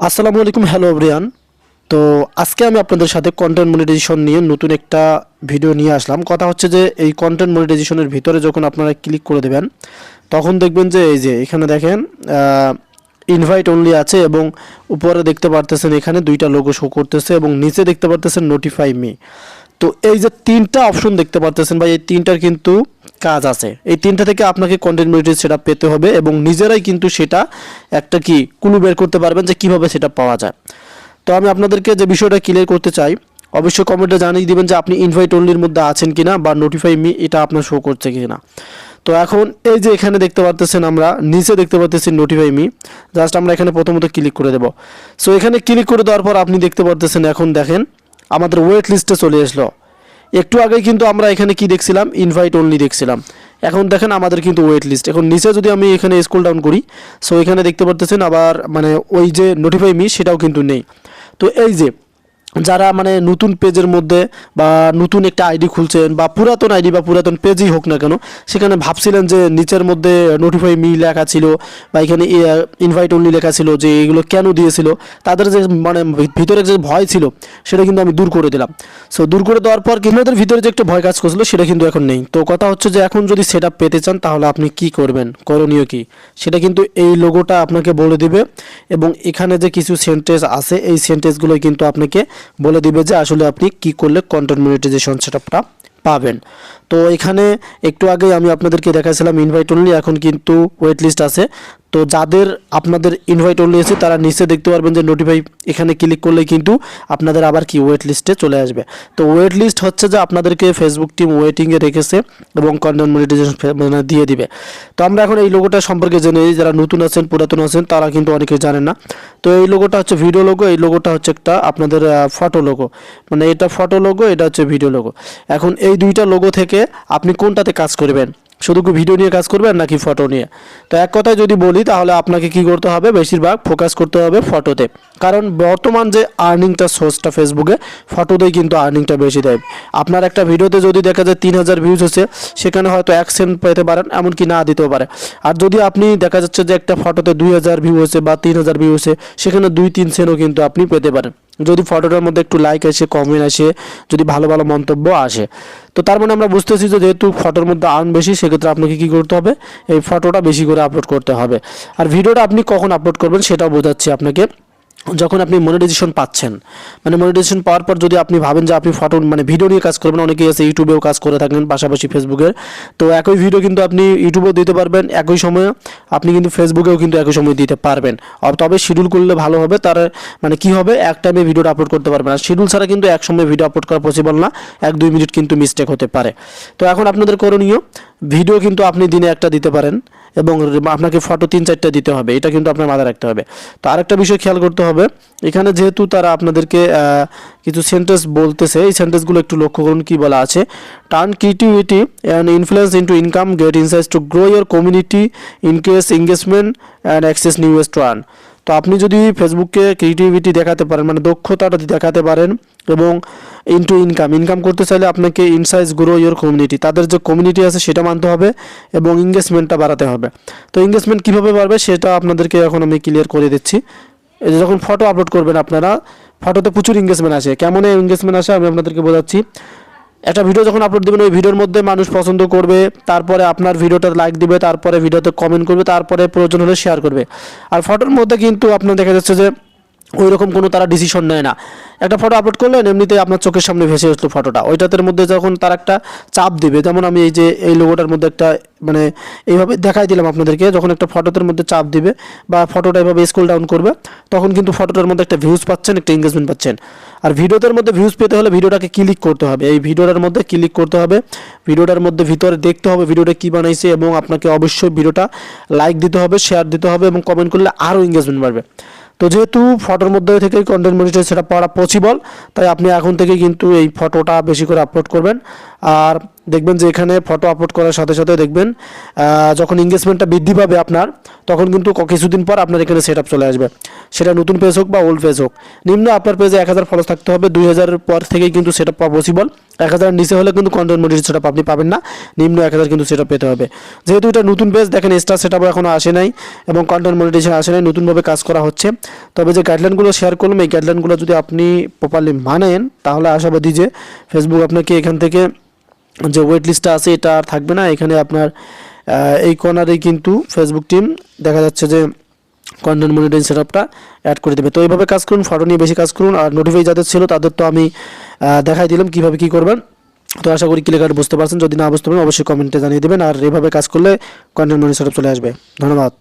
আসসালামু আলাইকুম, hello Brian তো আজকে আমি আপনাদের সাথে কন্টেন্ট মনিটাইজেশন নিয়ে নতুন একটা ভিডিও নিয়ে আসলাম। কথা হচ্ছে যে, এই কন্টেন্ট মনিটাইজেশনের ভিতরে যখন আপনারা ক্লিক করে দেবেন, তখন দেখবেন যে, এই যে, এখানে দেখেন ইনভাইট অনলি আছে এবং উপরে দেখতে পারতেছেন এখানে দুইটা লোগো শো করতেছে এবং নিচে দেখতে পারতেছেন নোটিফাই মি তো এই যে তিনটা অপশন দেখতে পারতেছেন ভাই, এই তিনটার কিন্তু কাজ আছে। এই তিনটা থেকে আপনাকে কন্টেন্ট মনিটাইজ সেটা পেতে হবে এবং নিজেরাই কিন্তু সেটা একটা কি কুলু বের করতে পারবেন যে কীভাবে সেটা পাওয়া যায়। তো আমি আপনাদেরকে যে বিষয়টা ক্লিয়ার করতে চাই, অবশ্যই কমেন্টে জানিয়ে দিবেন যে আপনি ইনভাইট অনলির মধ্যে আছেন কিনা বা নোটিফাই মি এটা আপনার শো করছে কিনা। তো এখন এই যে এখানে দেখতে পাচ্ছেন আমরা, নিচে দেখতে পাচ্ছি নোটিফাই মি জাস্ট আমরা এখানে প্রথমত ক্লিক করে দেব। সো এখানে ক্লিক করে দেওয়ার পর আপনি দেখতে পাচ্ছেন এখন দেখেন আমাদের ওয়েট লিস্টে চলে আসলো একটু আগে কিন্তু আমরা এখানে কি দেখছিলাম? ইনভাইট অনলি দেখছিলাম। এখন দেখেন আমাদের কিন্তু ওয়েট লিস্ট এখন নিচে যদি আমি এখানে স্কুল ডাউন করি সো এখানে দেখতে পারতেছেন আবার মানে ওই যে নোটিফাই মি সেটাও কিন্তু নেই। তো এই যে যারা মানে নতুন পেজের মধ্যে বা নতুন একটা আইডি খুলছেন বা পুরাতন আইডি বা পুরাতন পেজই হোক না কেন, সেখানে ভাবছিলেন যে নিচের মধ্যে নোটিফাই মি লেখা ছিল বা এখানে ইনভাইট অনলি লেখা ছিল যে এগুলো কেন দিয়েছিল, তাদের যে মানে ভিতরে যে ভয় ছিল সেটা কিন্তু আমি দূর করে দিলাম। সো দূর করে দেওয়ার পর কিন্তু ভিতরে যে একটা ভয় কাজ করছিল সেটা কিন্তু এখন নেই। তো কথা হচ্ছে যে এখন যদি সেটা পেতে চান তাহলে আপনি কি করবেন? করণীয় কি? সেটা কিন্তু এই লোগোটা আপনাকে বলে দিবে এবং এখানে যে কিছু সেন্টেন্স আছে, এই সেন্টেন্সগুলোই কিন্তু আপনাকে বলে দিবে যে আসলে আপনি কি করলে কন্টেন্ট মনিটাইজেশন সেটআপটা পাবেন। তো এখানে একটু আগে আমি আপনাদেরকে দেখাছিলাম ইনভাইট অনলি এখন কিন্তু ওয়েট লিস্ট আছে। তো যাদের আপনাদের ইনভাইট অনলি আছে, তারা নিচে দেখতে পারবেন যে নোটিফাই এখানে ক্লিক করলে কিন্তু আপনাদের আবার কি ওয়েট লিস্টে চলে আসবে। তো ওয়েট লিস্ট হচ্ছে যে আপনাদেরকে ফেসবুক টিম ওয়েটিংয়ে রেখেছে এবং কন্টেন্ট মনিটাইজেশন মানে দিয়ে দিবে। তো আমরা এখন এই লোগোটা সম্পর্কে জেনে নিই, যারা নতুন আছেন, পুরাতন আছেন, তারা কিন্তু অনেকে জানেন না। তো এই লোগোটা হচ্ছে ভিডিও লোগো এই লোগোটা হচ্ছে একটা আপনাদের ফটো লোগো মানে এটা ফটো লোগো এটা হচ্ছে ভিডিও লোগো এখন এই দুইটা লোগো থেকে আপনি কোনটাতে কাজ করবেন? শুধু কি ভিডিও নিয়ে কাজ করবেন নাকি ফটো নিয়ে? তো এক কথায় যদি বলি, তাহলে আপনাকে কি করতে হবে? বেশিরভাগ ফোকাস করতে হবে ফটোতে কারণ বর্তমান যে আর্নিংটা সোর্সটা ফেসবুকে ফটোতেই কিন্তু আর্নিংটা বেশি দেয়। আপনার একটা ভিডিওতে যদি দেখা যায় তিন হাজার ভিউজ হচ্ছে, সেখানে হয়তো এক সেন্ট পেতে পারেন, এমনকি না দিতেও পারে। আর যদি আপনি দেখা যাচ্ছে যে একটা ফটোতে দুই হাজার ভিউ হয়েছে বা তিন হাজার ভিউ হয়েছে সেখানে দুই, তিন সেন্টও কিন্তু আপনি পেতে পারেন। যদি ফটোটার মধ্যে একটু লাইক আসে কমেন্ট আসে, যদি ভালো ভালো মন্তব্য আসে। তো তার মানে আমরা বুঝতেছি যে যেহেতু ফটোর মধ্যে আর্ন বেশি, সেক্ষেত্রে আপনাকে কী করতে হবে? এই ফটোটা বেশি করে আপলোড করতে হবে। আর ভিডিওটা আপনি কখন আপলোড করবেন সেটাও বোঝাচ্ছি আপনাকে। যখন আপনি মনিটাইজেশন পাচ্ছেন মানে মনিটাইজেশন পাওয়ার পর যদি আপনি ভাবেন যে আপনি ফটো মানে ভিডিও নিয়ে কাজ করবেন, অনেকেই আছে ইউটিউবেও কাজ করে থাকেন, পাশাপাশি ফেসবুকের তো একই ভিডিও কিন্তু আপনি ইউটিউবেও দিতে পারবেন, একই সময়ে আপনি কিন্তু ফেসবুকেও কিন্তু একই সময় দিতে পারবেন। তবে শিডিউল করলে ভালো হবে, তার মানে কি হবে, এক টাইমে ভিডিওটা আপলোড করতে পারবেন। আর শিডিউল ছাড়া কিন্তু এক সময় ভিডিও আপলোড করা পসিবল না, এক দুই মিনিট কিন্তু মিস্টেক হতে পারে। তো এখন আপনাদের করণীয় ভিডিও কিন্তু আপনি দিনে একটা দিতে পারেন। এবং আপনাকে ফটো তিন চারটা দিতে হবে। এটা কিন্তু আপনার মাথায় রাখতে হবে। তো আরেকটা বিষয় খেয়াল করতে হবে। এখানে যেহেতু তারা আপনাদেরকে কিছু সেন্টেন্স বলতেছে, এই সেন্টেন্সগুলো একটু লক্ষ্য করুন কি বলা আছে। Turn creativity and influence into income get insights to grow your community increase engagement and access new earn তো আপনি যদি ফেসবুককে ক্রিয়েটিভিটি দেখাতে পারেন মানে দক্ষতাটা দেখাতে পারেন এবং ইনটু ইনকাম ইনকাম করতে চাইলে আপনাকে ইনসাইজ গ্রো ইয়োর কমিউনিটি তাদের যে কমিউনিটি আছে সেটা মানতে হবে এবং এঙ্গেজমেন্টটা বাড়াতে হবে। তো এঙ্গেজমেন্ট কীভাবে বাড়বে সেটা আপনাদেরকে এখন আমি ক্লিয়ার করে দিচ্ছি। যখন ফটো আপলোড করবেন আপনারা ফটোতে প্রচুর এঙ্গেজমেন্ট আসে। কেমন এঙ্গেজমেন্ট আসে আমি আপনাদেরকে বোঝাচ্ছি। একটা ভিডিও যখন আপলোড দেবেন, ওই ভিডিওর মধ্যে মানুষ পছন্দ করবে, তারপরে আপনার ভিডিওটা লাইক দিবে, তারপরে ভিডিওতে কমেন্ট করবে, তারপরে প্রয়োজন হলে শেয়ার করবে। আর ফটোর মধ্যে কিন্তু আপনার দেখা যাচ্ছে যে ওই রকম কোনো তারা ডিসিশন নেয় না। একটা ফটো আপলোড করলেন এমনিতেই আপনার চোখের সামনে ভেসে আসলো ফটোটা ওইটাতে মধ্যে যখন তার একটা চাপ দিবে, যেমন আমি এই যে এই লোগোটার মধ্যে একটা মানে এইভাবে দেখাই দিলাম আপনাদেরকে, যখন একটা ফটোতের মধ্যে চাপ দিবে বা ফটোটা এভাবে স্কুল ডাউন করবে, তখন কিন্তু ফটোটার মধ্যে একটা ভিউজ পাচ্ছেন, একটা এঙ্গেজমেন্ট পাচ্ছেন। আর ভিডিওটার মধ্যে ভিউজ পেতে হলে ভিডিওটাকে ক্লিক করতে হবে। এই ভিডিওটার মধ্যে ক্লিক করতে হবে, ভিডিওটার মধ্যে ভিতরে দেখতে হবে ভিডিওটা কী বানাইছে এবং আপনাকে অবশ্যই ভিডিওটা লাইক দিতে হবে শেয়ার দিতে হবে এবং কমেন্ট করলে আরও এঙ্গেজমেন্ট বাড়বে। তো যেহেতু ফটোর মধ্যে থেকে কন্টেন্ট মনিটাইজ সেটা পাওয়া পসিবল তাই আপনি এখন থেকে কিন্তু এই ফটোটা বেশি করে আপলোড করবেন। আর দেখবেন যে এখানে ফটো আপলোড করার সাথে সাথে দেখবেন যখন এঙ্গেজমেন্টটা বৃদ্ধি পাবে আপনার, তখন কিন্তু কিছুদিন পর আপনার এখানে সেট চলে আসবে। সেটা নতুন পেজ হোক বা ওল্ড পেজ হোক। নিম্ন আপনার পেজে এক হাজার ফলোস থাকতে হবে, দুই হাজারের পর থেকেই কিন্তু সেটা পাওয়া পসিবল এক হাজারের নিচে হলে কিন্তু কন্টেন্ট মনিটর সেটা আপনি পাবেন না, নিম্ন এক হাজার কিন্তু সেটা পেতে হবে। যেহেতু এটা নতুন পেজ দেখেন স্টার সেট এখনও আসে নাই এবং কন্টেন্ট মনিটাইজেশন আসে নাই, নতুনভাবে কাজ করা হচ্ছে। তবে যে গাইডলাইনগুলো শেয়ার করলাম, এই গাইডলাইনগুলো যদি আপনি প্রপারলি মানেন, তাহলে আশাবাদী যে ফেসবুক আপনাকে এখান থেকে যে ওয়েট লিস্টটা আছে, এটা আর থাকবে না। এখানে আপনার এই কর্নারেই কিন্তু ফেসবুক টিম দেখা যাচ্ছে যে কন্টেন্ট মনিটরিং সেটআপটা অ্যাড করে দেবে। তো এইভাবে কাজ করুন ফটো নিয়ে বেশি কাজ করুন, আর নোটিফাই যাদের ছিল তাদের তো আমি দেখাই দিলাম কীভাবে কি করবেন। তো আশা করি ক্লিয়ার বুঝতে পারছেন, যদি না বুঝতে পারেন, অবশ্যই কমেন্টে জানিয়ে দেবেন, আর এভাবে কাজ করলে কন্টেন্ট মনিটরিং সেটআপ চলে আসবে। ধন্যবাদ।